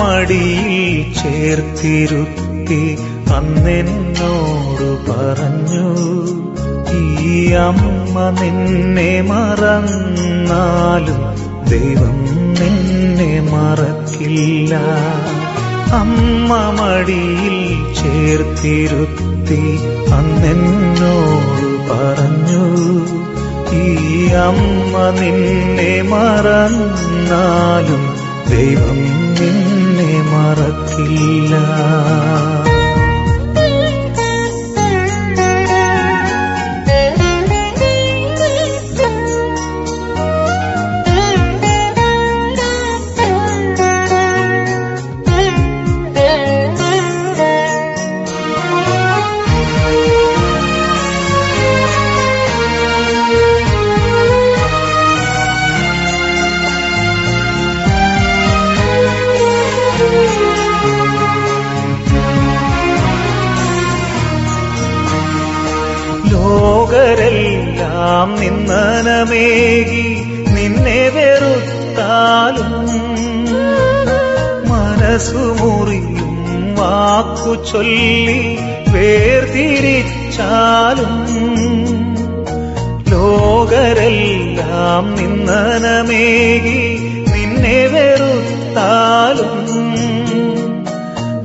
മടിയിൽ ചേർത്തിരുത്തി അന്നെന്നോട് പറഞ്ഞു ഈ അമ്മ നിന്നെ മറന്നാലും ദൈവം നിന്നെ മറക്കില്ല. അമ്മ മടിയിൽ ചേർത്തിരുത്തി അന്നെന്നോട് പറഞ്ഞു ഈ അമ്മ നിന്നെ മറന്നാലും ദൈവം നിന്നെ മറക്കില്ല. ലോകരെല്ലാം നിന്നനമേകി നിന്നെ വെറുത്താലും മനസ്സു മുറിയും വാക്കു ചൊല്ലി വേർതിരിച്ചാലും ലോകരെല്ലാം നിന്നനമേകി നിന്നെ വെറുത്താലും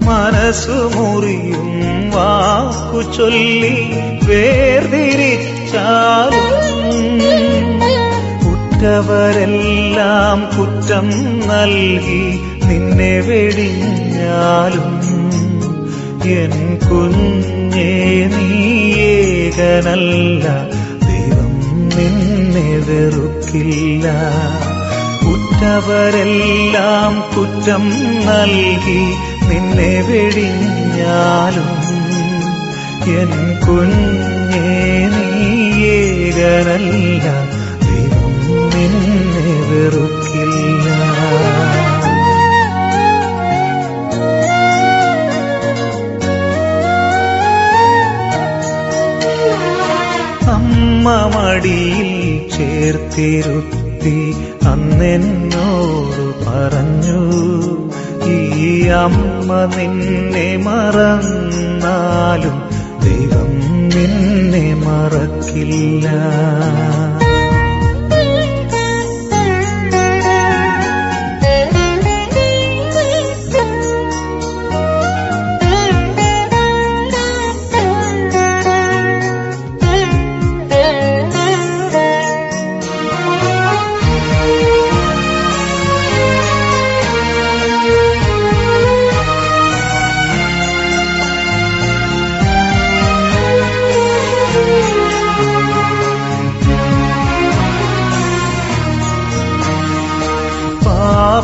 മനസ്സു മുറിയും വാക്കു ചൊല്ലി കുറ്റവരെല്ലാം കുറ്റം നൽകി നിന്നെ വെടിഞ്ഞാലും എൻ കുഞ്ഞേ നീയേകനല്ല ദൈവം നിന്നെ വെറുക്കില്ല. കുറ്റവരെല്ലാം കുറ്റം നൽകി നിന്നെ വെടിഞ്ഞാലും എൻ കുഞ്ഞേ നിന്നെ വെറുക്കില്ല. മടിയിൽ ചേർത്തിരുത്തി അന്നെന്നോട് പറഞ്ഞു ഈ അമ്മ നിന്നെ മറന്നാലും ദൈവം നിന്നെ മറക്കില്ല.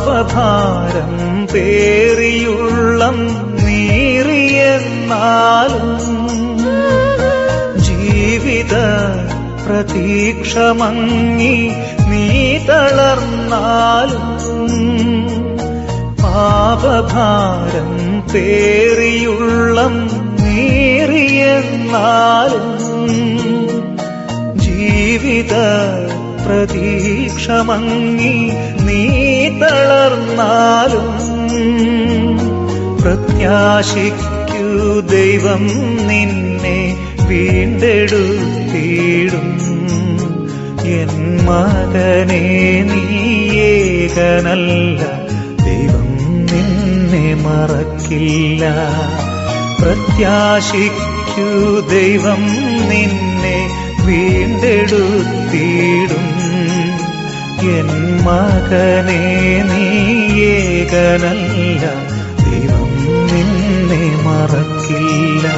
പാപഭാരം പേറിയുള്ളം നീറിയെന്നാലും ജീവിത പ്രതീക്ഷമങ്ങി നീ തളർന്നാലും പാപഭാരം പേറിയുള്ളം നീറിയെന്നാലും ജീവിത പ്രതീക്ഷ മങ്ങി നീ തളർന്നാലും പ്രത്യാശിക്കു ദൈവം നിന്നെ വീണ്ടെടുത്തിടും. എൻ മകനെ നീയേകനല്ല ദൈവം നിന്നെ മറക്കില്ല. പ്രത്യാശിക്കു ദൈവം നിന്നെ വീണ്ടെടുത്തിടും. എൻ മകനെ നീയേകനല്ല ദൈവം നിന്നെ മറക്കില്ല.